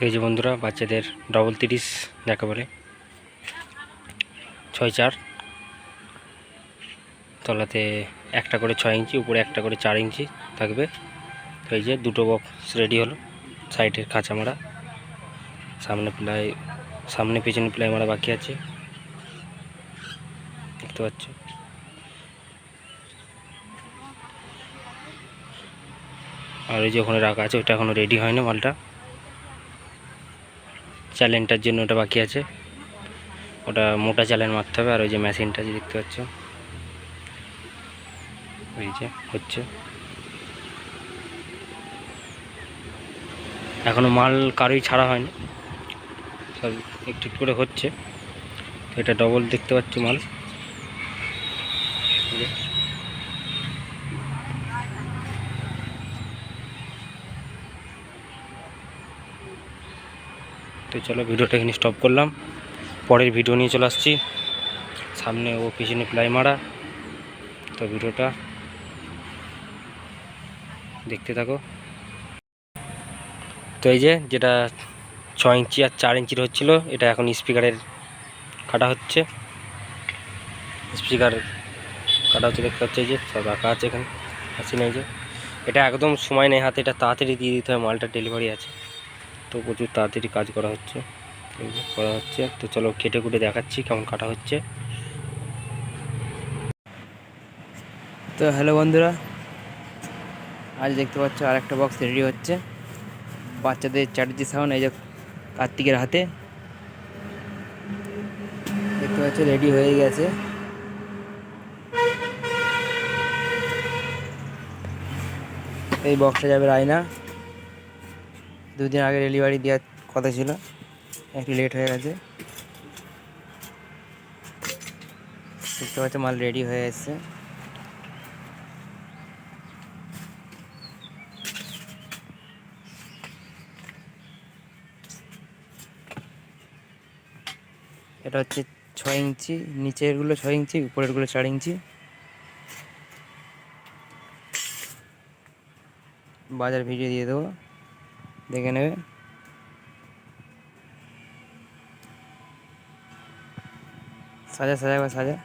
এই যে বন্ধুরা, বাচ্চাদের ডবল তিরিশ যাকে বলে। ছয় চার। তলাতে একটা করে ছয় ইঞ্চি, উপরে একটা করে চার ইঞ্চি থাকবে। তো এই যে দুটো বক্স রেডি হলো, সাইডের কাঁচা মারা সামনে প্লাই, সামনে পেছনে প্লাই মারা বাকি আছে। দেখতে পাচ্ছ? আর ওই যে ওখানে রাখা আছে ওটা এখনও রেডি হয়নি মালটা। চ্যালেনটার জন্য ওটা বাকি আছে। ওটা মোটা চ্যালেন মারতে হবে, আর ওই যে মেশিনটা যে দেখতে পাচ্ছ। ওই যে হচ্ছে। এখনও মাল কারোই ছাড়া হয়নি। সব একটু করে হচ্ছে। তো এটা ডবল দেখতে পাচ্ছি মাল। তো চলো ভিডিওটা এখানে স্টপ করলাম। পরের ভিডিও নিয়ে চলে আসছি। সামনে ও পিছনে প্লাই মারা। তো ভিডিওটা দেখতে থাকো। তো এই যে যেটা ছ ইঞ্চি আর চার ইঞ্চির হচ্ছিল, এটা এখন স্পিকারের কাটা হচ্ছে। স্পিকার কাটা হচ্ছে, দেখতে পাচ্ছি যে, সব রাখা আছে এখানে। আছে না এই যে। এটা একদম সময় নেই হাতে, এটা তাড়াতাড়ি দিয়ে দিতে হয়, মালটা ডেলিভারি আছে। তো প্রচুর তাড়াতাড়ি কাজ করা হচ্ছে। করা হচ্ছে। তো চলো কেটে কুটে দেখাচ্ছি কেমন কাটা হচ্ছে। তো হ্যালো বন্ধুরা, আজ দেখতে পাচ্ছ আর একটা বক্স রেডি হচ্ছে। বাচ্চাদের চ্যাটার্জি সাউন্ড এই যে কার্তিকের হাতে। দেখতে পাচ্ছ রেডি হয়ে গেছে। এই বক্সটা যাবে রায়না। দুদিন আগে ডেলিভারি দেওয়ার কথা ছিল। একটু লেট হয়ে গেছে। দেখতে পাচ্ছ মাল রেডি হয়ে এসছে। এটা হচ্ছে ছয় ইঞ্চি, নিচেরগুলো ছয় ইঞ্চি, উপরেরগুলো চার ইঞ্চি। বাজার ভিডিও দিয়ে দেবো। দেখে নেবে। সাজা সাজা বা সাজা।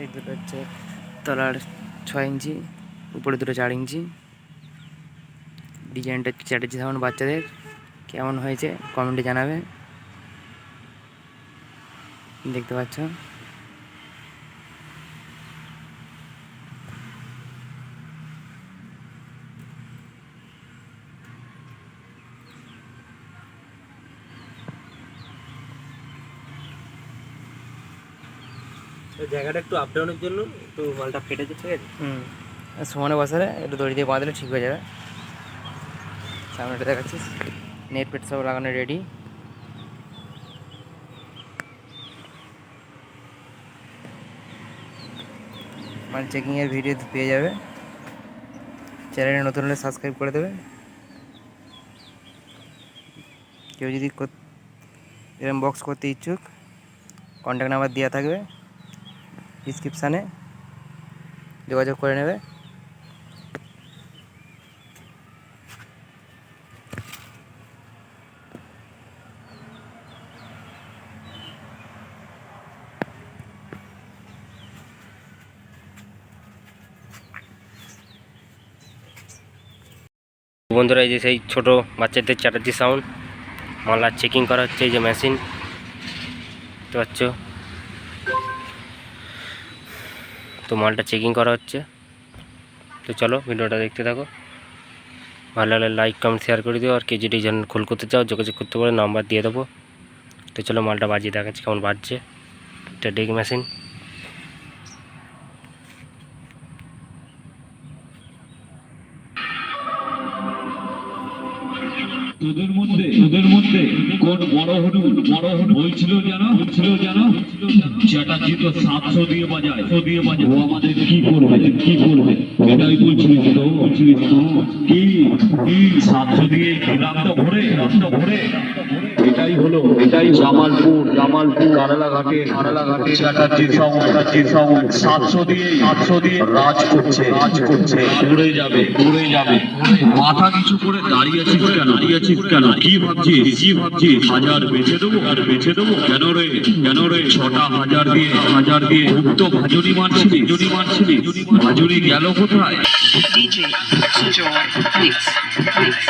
এই দুটো হচ্ছে তলার ছয় ইঞ্চি, উপরে দুটো চার ইঞ্চি। ডিজাইনটা চ্যাটার্জি সাউন্ড বাচ্চাদের। কেমন হয়েছে কমেন্টে জানাবে। দেখতে পাচ্ছ। জায়গাটা একটু আপ ডাউনের জন্য একটু মালটা ফেটেছে ঠিক আছে? হুম। সমানে বসালে একটু দড়ি দিয়ে বাঁধলে ঠিক হয়ে যাবে। সামনেটা দেখাচ্ছিস নেট পেট সব লাগানো রেডি মানে চেকিংয়ের ভিডিও পেয়ে যাবে। চ্যানেলে নতুন হলে সাবস্ক্রাইব করে দেবে। কেউ যদি এরম বক্স করতে ইচ্ছুক কন্ট্যাক্ট নাম্বার দেওয়া থাকবে। ডিসক্রিপশানে যোগাযোগ করে নেবে। বন্ধুরা, এই যে সেই ছোট বাচ্চাদের চ্যাটার্জি সাউন্ড মালা চেকিং করা হচ্ছে, এই যে মেশিন দেখতে পাচ্ছ? তো মালটা চেকিং করা হচ্ছে। তো চলো ভিডিওটা দেখতে থাকো। ভালো লাগলে লাইক কমেন্ট শেয়ার করে দিও। আর কেজি ডিজাইন খোল করতে চাও, যোগাযোগ করতে পারো নাম্বার দিয়ে দেবো। তো চলো মালটা বাজিয়ে দেখাচ্ছি কেমন বাজছে। এটা ডেক মেশিন তোদের মধ্যে তোদের মধ্যে কোন বড় হনুমান বড় হনুমান বলছিল যেন? বলছিল যেন? চ্যাটার্জি তো সাতশো দিয়ে বাজায়। সাতশো দিয়ে বাজায়। ও আমাদের কি করবে কি করবে এটাই বলছিলি তো বলছিলি তো কি? কি? সাতশো দিয়ে গ্রামটা ভরে গ্রামটা ভরে। এটাই হলো এটাই জামালপুর জামালপুর কারালাঘাটে কারালাঘাটে চ্যাটার্জির সঙ্গ চ্যাটার্জির সঙ্গ সাতশো দিয়ে সাতশো দিয়ে রাজ করছে রাজ করছে উড়ে যাবে উড়ে যাবে মাথা কিছু করে দাঁড়িয়ে আছিস কেন দাঁড়িয়ে আছিস কেন কি ভাবছিস কি ভাবছিস হাজার বেচে দেবো আর বেচে দেবো কেন রে কেন রে ছটা হাজার দিয়ে হাজার দিয়ে উক্ত ভাজনি মানছিলি ভাজনি মানছিলি ভাজনি গেল কোথায় DJ Joy Mix. Mix.